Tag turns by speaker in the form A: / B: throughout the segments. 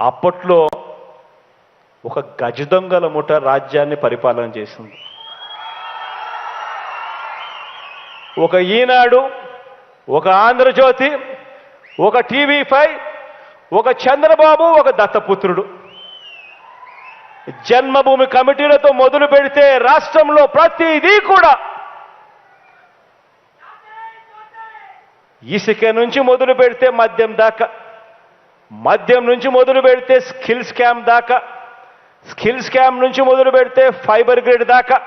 A: అప్పట్లో ఒక గజ దొంగల ముఠ రాజ్యాన్ని పరిపాలన చేసింది. ఒక ఈనాడు ఒక ఆంధ్రజ్యోతి ఒక టీవీ ఫైవ్ ఒక చంద్రబాబు ఒక దత్తపుత్రుడు. జన్మభూమి కమిటీలతో మొదలు పెడితే రాష్ట్రంలో ప్రతిదీ కూడా ఇసుక నుంచి మొదలు పెడితే మద్యం దాకా మద్యం నుంచి మొదలు పెడితే స్కిల్ స్కామ్ దాకా స్కిల్ స్కామ్ నుంచి మొదలు పెడితే ఫైబర్ గ్రిడ్ దాకా.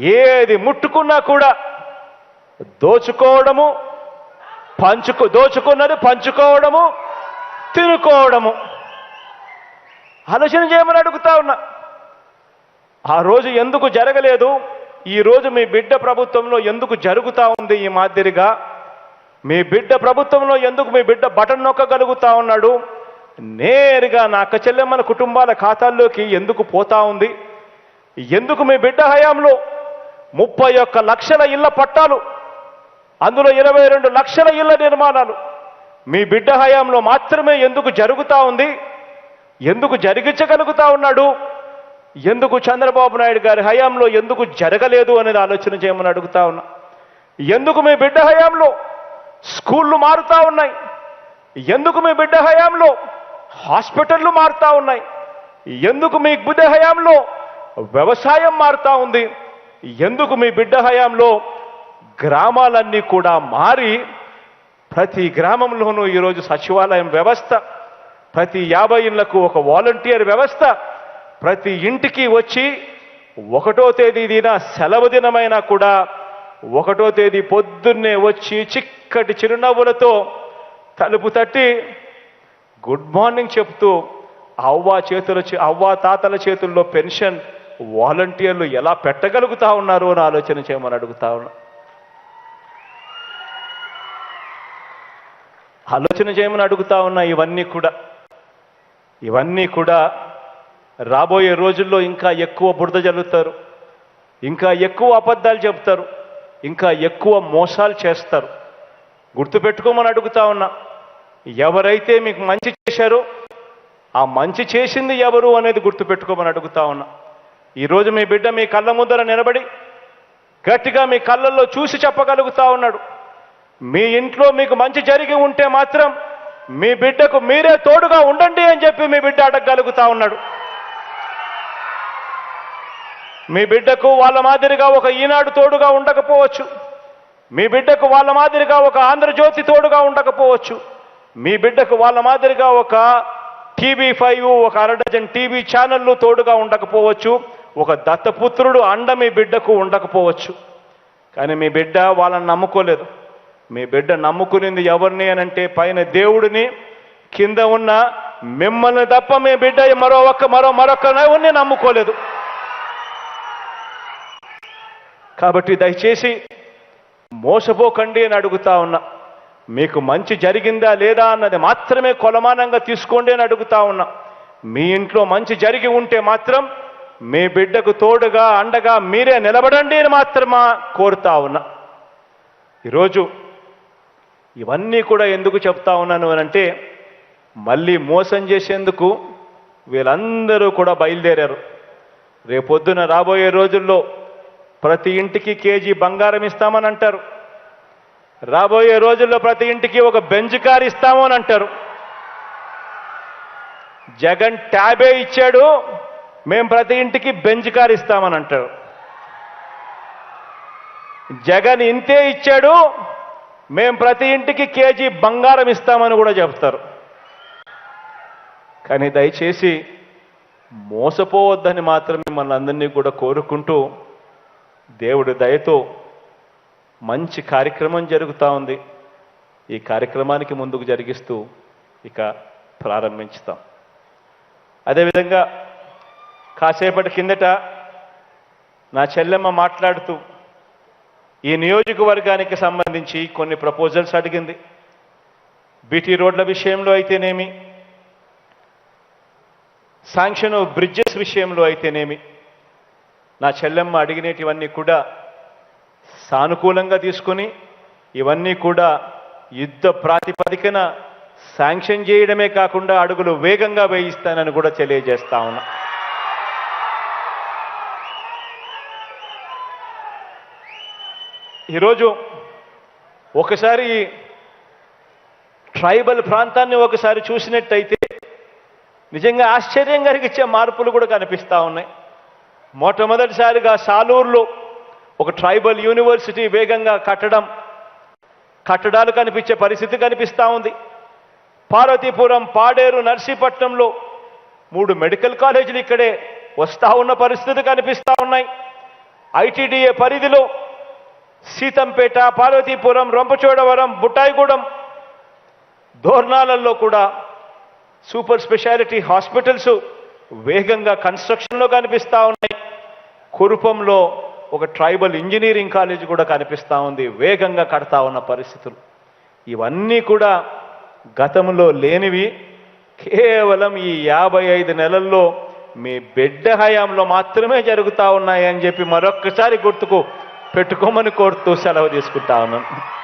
A: ఏది ముట్టుకున్నా కూడా దోచుకోవడము పంచుకు దోచుకున్నది పంచుకోవడము తినుకోవడము. ఆలోచన చేయమని అడుగుతా ఉన్నా. ఆ రోజు ఎందుకు జరగలేదు? ఈ రోజు మీ బిడ్డ ప్రభుత్వంలో ఎందుకు జరుగుతూ ఉంది ఈ మాదిరిగా? మీ బిడ్డ ప్రభుత్వంలో ఎందుకు మీ బిడ్డ బటన్ నొక్కగలుగుతా ఉన్నాడు? నేరుగా నా అక్క చెల్లెమ్మల కుటుంబాల ఖాతాల్లోకి ఎందుకు పోతా ఉంది? ఎందుకు మీ బిడ్డ హయాంలో ముప్పై ఒక్క లక్షల ఇళ్ళ పట్టాలు అందులో ఇరవై రెండు లక్షల ఇళ్ళ నిర్మాణాలు మీ బిడ్డ హయాంలో మాత్రమే ఎందుకు జరుగుతా ఉంది? ఎందుకు జరిగించగలుగుతా ఉన్నాడు? ఎందుకు చంద్రబాబు నాయుడు గారి హయాంలో ఎందుకు జరగలేదు అనేది ఆలోచన చేయమని అడుగుతా ఉన్నా. ఎందుకు మీ బిడ్డ హయాంలో స్కూళ్ళు మారుతా ఉన్నాయి. ఎందుకు మీ బిడ్డ హయాంలో హాస్పిటళ్ళు మారుతా ఉన్నాయి? ఎందుకు మీ బుద్ధ హయాంలో వ్యవసాయం మారుతా ఉంది? ఎందుకు మీ బిడ్డ హయాంలో గ్రామాలన్నీ కూడా మారి ప్రతి గ్రామంలోనూ ఈరోజు సచివాలయం వ్యవస్థ ప్రతి యాభై ఇళ్ళకు ఒక వాలంటీర్ వ్యవస్థ ప్రతి ఇంటికి వచ్చి ఒకటో తేదీ దిన సెలవు దినమైనా కూడా ఒకటో తేదీ పొద్దున్నే వచ్చి చిక్కటి చిరునవ్వులతో తలుపు తట్టి గుడ్ మార్నింగ్ చెప్తూ అవ్వ చేతుల అవ్వ తాతల చేతుల్లో పెన్షన్ వాలంటీర్లు ఎలా పెట్టగలుగుతా ఉన్నారు అని ఆలోచన చేయమని అడుగుతా ఉన్నా. ఆలోచన చేయమని అడుగుతా ఉన్నా ఇవన్నీ కూడా. ఇవన్నీ కూడా రాబోయే రోజుల్లో ఇంకా ఎక్కువ బురద జల్లుతారు. ఇంకా ఎక్కువ అబద్ధాలు చెప్తారు ఇంకా ఎక్కువ మోసాలు చేస్తారు. గుర్తుపెట్టుకోమని అడుగుతా ఉన్నా. ఎవరైతే మీకు మంచి చేశారో ఆ మంచి చేసింది ఎవరు అనేది గుర్తుపెట్టుకోమని అడుగుతా ఉన్నా. ఈరోజు మీ బిడ్డ మీ కళ్ళ ముద్దర నిలబడి గట్టిగా మీ కళ్ళల్లో చూసి చెప్పగలుగుతా ఉన్నాడు. మీ ఇంట్లో మీకు మంచి జరిగి ఉంటే మాత్రం మీ బిడ్డకు మీరే తోడుగా ఉండండి అని చెప్పి మీ బిడ్డ అడగగలుగుతా ఉన్నాడు. మీ బిడ్డకు వాళ్ళ మాదిరిగా ఒక ఈనాడు తోడుగా ఉండకపోవచ్చు. మీ బిడ్డకు వాళ్ళ మాదిరిగా ఒక ఆంధ్రజ్యోతి తోడుగా ఉండకపోవచ్చు. మీ బిడ్డకు వాళ్ళ మాదిరిగా ఒక టీవీ ఫైవ్ ఒక అరడజన్ టీవీ ఛానళ్ళు తోడుగా ఉండకపోవచ్చు. ఒక దత్తపుత్రుడు అండ మీ బిడ్డకు ఉండకపోవచ్చు. కానీ మీ బిడ్డ వాళ్ళని నమ్ముకోలేదు. మీ బిడ్డ నమ్ముకునింది ఎవరిని అనంటే పైన దేవుడిని కింద ఉన్న మిమ్మల్ని తప్ప మీ బిడ్డ మరో ఒక్క మరో మరొక ఎవరిని నమ్ముకోలేదు. కాబట్టి దయచేసి మోసపోకండి అని అడుగుతా ఉన్నా. మీకు మంచి జరిగిందా లేదా అన్నది మాత్రమే కొలమానంగా తీసుకోండి అని అడుగుతా ఉన్నా. మీ ఇంట్లో మంచి జరిగి ఉంటే మాత్రం మీ బిడ్డకు తోడుగా అండగా మీరే నిలబడండి అని మాత్రమా కోరుతా ఉన్నా. ఈరోజు ఇవన్నీ కూడా ఎందుకు చెప్తా ఉన్నాను అని అంటే మళ్ళీ మోసం చేసేందుకు వీళ్ళందరూ కూడా బయలుదేరారు. రేపొద్దున రాబోయే రోజుల్లో ప్రతి ఇంటికి కేజీ బంగారం ఇస్తామని అంటారు. రాబోయే రోజుల్లో ప్రతి ఇంటికి ఒక బెంచ్ కార్ ఇస్తాము అని అంటారు. జగన్ ట్యాబే ఇచ్చాడు మేము ప్రతి ఇంటికి బెంచ్ కార్ ఇస్తామని అంటారు. జగన్ ఇంతే ఇచ్చాడు మేము ప్రతి ఇంటికి కేజీ బంగారం ఇస్తామని కూడా చెప్తారు. కానీ దయచేసి మోసపోవద్దని మాత్రమే మన అందరినీ కూడా కోరుకుంటూ దేవుడి దయతో మంచి కార్యక్రమం జరుగుతూ ఉంది. ఈ కార్యక్రమానికి ముందుకు జరిగిస్తూ ఇక ప్రారంభించుతాం. అదేవిధంగా కాసేపటి కిందట నా చెల్లెమ్మ మాట్లాడుతూ ఈ నియోజకవర్గానికి సంబంధించి కొన్ని ప్రపోజల్స్ అడిగింది. బీటీ రోడ్ల విషయంలో అయితేనేమి శాంక్షన్ బ్రిడ్జెస్ విషయంలో అయితేనేమి నా చెల్లెమ్మ అడిగినటివన్నీ కూడా సానుకూలంగా తీసుకొని ఇవన్నీ కూడా యుద్ధ ప్రాతిపదికన శాంక్షన్ చేయడమే కాకుండా అడుగులు వేగంగా వేయిస్తానని కూడా తెలియజేస్తా ఉన్నా. ఈరోజు ఒకసారి ట్రైబల్ ప్రాంతాన్ని ఒకసారి చూసినట్టయితే నిజంగా ఆశ్చర్యం కలిగించే మార్పులు కూడా కనిపిస్తా ఉన్నాయి. మొట్టమొదటిసారిగా సాలూరులో ఒక ట్రైబల్ యూనివర్సిటీ వేగంగా కట్టడం కట్టడాలు కనిపించే పరిస్థితి కనిపిస్తా ఉంది. పార్వతీపురం పాడేరు నర్సీపట్నంలో మూడు మెడికల్ కాలేజీలు ఇక్కడే వస్తా ఉన్న పరిస్థితి కనిపిస్తా ఉన్నాయి. ఐటీడీఏ పరిధిలో సీతంపేట పార్వతీపురం రొంపచోడవరం బుట్టాయిగూడెం దోర్నాలలో కూడా సూపర్ స్పెషాలిటీ హాస్పిటల్స్ వేగంగా కన్స్ట్రక్షన్లో కనిపిస్తా ఉన్నాయి. కురుపంలో ఒక ట్రైబల్ ఇంజనీరింగ్ కాలేజ్ కూడా కనిపిస్తూ ఉంది వేగంగా కడతా ఉన్న పరిస్థితులు. ఇవన్నీ కూడా గతంలో లేనివి. కేవలం ఈ యాభై ఐదు నెలల్లో మీ బిడ్డ హయాంలో మాత్రమే జరుగుతా ఉన్నాయని చెప్పి మరొక్కసారి గుర్తుకు పెట్టుకోమని కోరుతూ సెలవు తీసుకుంటా ఉన్నాను.